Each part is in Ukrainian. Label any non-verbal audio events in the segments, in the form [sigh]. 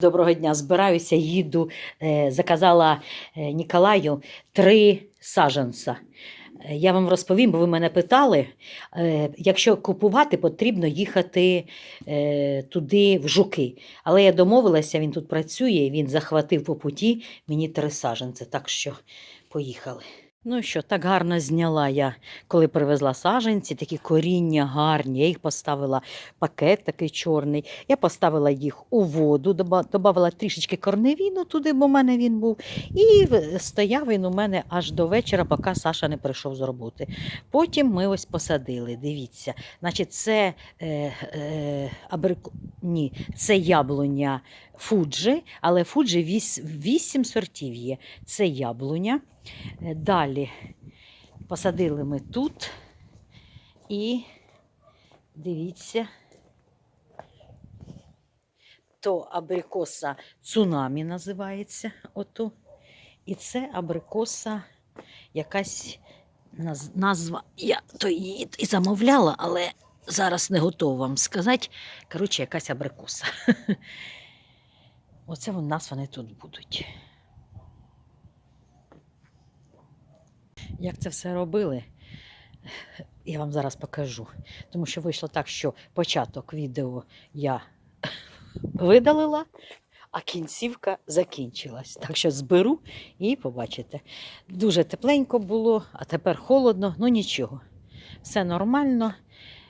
Доброго дня, збираюся, їду. Е, заказала е, Ніколаю три саженця. Е, Я вам розповім, бо ви мене питали. Якщо купувати, потрібно їхати туди в жуки. Але я домовилася, він тут працює, він захватив по путі мені три саженці. Так що поїхали. Ну що, так гарно зняла я, коли привезла саженці, такі коріння гарні. Я їх поставила пакет такий чорний. Я поставила їх у воду, додавала трішечки корневіну туди, бо в мене він був. І стояв він у мене аж до вечора, поки Саша не прийшов з роботи. Потім ми ось посадили. Дивіться, значить, це е, е, абрико... Ні, це яблуня Фуджі, але Фуджі віс... вісім сортів є. Це яблуня. Е, Далі посадили ми тут і дивіться, то абрикоса цунамі називається. Ото. І це абрикоса якась назва. Я то її і замовляла, але зараз не готова вам сказати. Коротше, якась абрикоса. [laughs] Оце у нас вони тут будуть. Як це все робили, я вам зараз покажу. Тому що вийшло так, що початок відео я видалила, а кінцівка закінчилась. Так що зберу і побачите. Дуже тепленько було, а тепер холодно, ну нічого. Все нормально.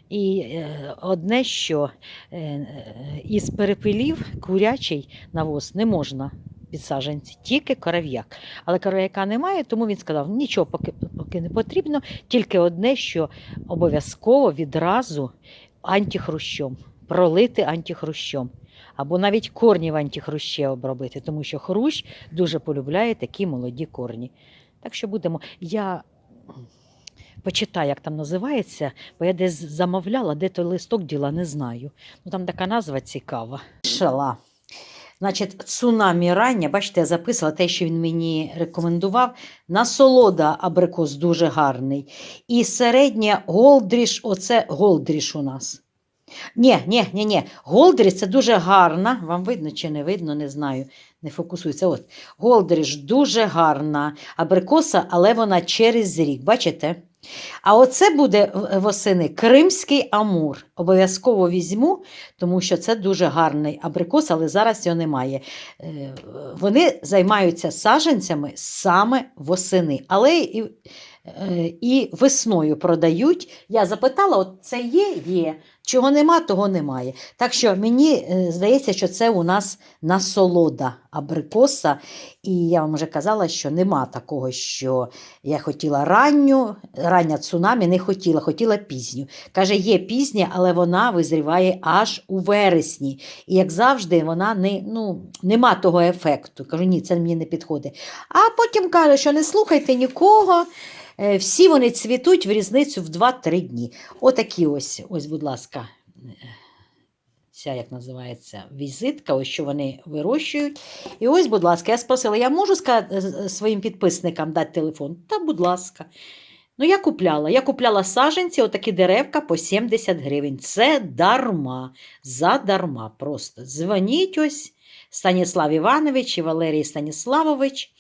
І е, одне, що е, е, із перепилів курячий навоз не можна під саджанці, тільки коров'як. Але коров'яка немає, тому він сказав, нічого поки, поки не потрібно, тільки одне, що обов'язково відразу антихрущом, пролити антихрущом. Або навіть корнів антихрущі обробити, тому що хрущ дуже полюбляє такі молоді корні. Так що будемо. Я почитаю, як там називається, бо я десь замовляла, де той листок діла, не знаю. Ну там така назва цікава. Шала. Значить, цунамі рання, бачите, я записала те, що він мені рекомендував. Насолода абрикос дуже гарний. І середня голдріш, оце голдріш у нас. Ні, ні, ні, ні. Голдріш це дуже гарна. Вам видно чи не видно, не знаю. Не фокусується. От. Голдріш дуже гарна абрикоса, але вона через рік. Бачите? А оце буде восени кримський амур. Обов'язково візьму, тому що це дуже гарний абрикос, але зараз його немає. Е, Вони займаються саженцями саме восени, але і, е, і весною продають. Я запитала: от це є? Є. Чого нема, того немає. Так що мені е, здається, що це у нас насолода абрикоса. І я вам вже казала, що нема такого, що я хотіла ранню, рання цунамі не хотіла, хотіла пізню. Каже, є пізня, але вона визріває аж у вересні. І як завжди, вона не, ну, нема того ефекту. Кажу, ні, це мені не підходить. А потім каже, що не слухайте нікого. е, Всі вони цвітуть в різницю в 2-3 дні. Отакі ось, ось, будь ласка, ця як називається візитка, ось що вони вирощують. І ось, будь ласка, я спросила, я можу своїм підписникам дати телефон? Та, будь ласка. Ну, я купляла. Я купляла саженці, отакі деревка по 70 гривень. Це дарма. Задарма просто. Дзвоніть ось Станіслав Іванович і Валерій Станіславович.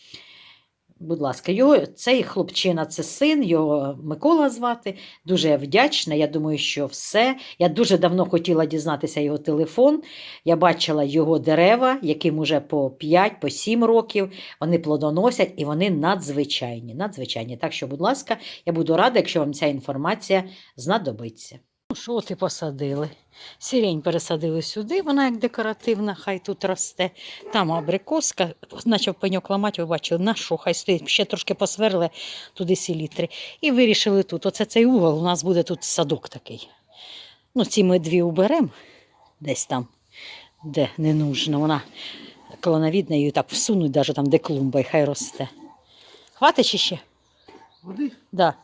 Будь ласка, його, цей хлопчина це син, його Микола звати. Дуже я вдячна. Я думаю, що все. Я дуже давно хотіла дізнатися його телефон. Я бачила його дерева, яким уже по 5, по 7 років. Вони плодоносять і вони надзвичайні. надзвичайні. Так що, будь ласка, я буду рада, якщо вам ця інформація знадобиться. Ну, що ти посадили? Сірень пересадили сюди, вона як декоративна, хай тут росте. Там абрикоска, почав пеньок ламати, ви бачили, на що, хай стоїть, ще трошки посверли туди селітри. І вирішили тут. Оце цей угол, у нас буде тут садок такий. Ну, ці ми дві уберемо десь там, де не нужно. Вона колоновідна, її так всунуть, навіть там, де клумба, і хай росте. Хватить чи ще? Води? Да.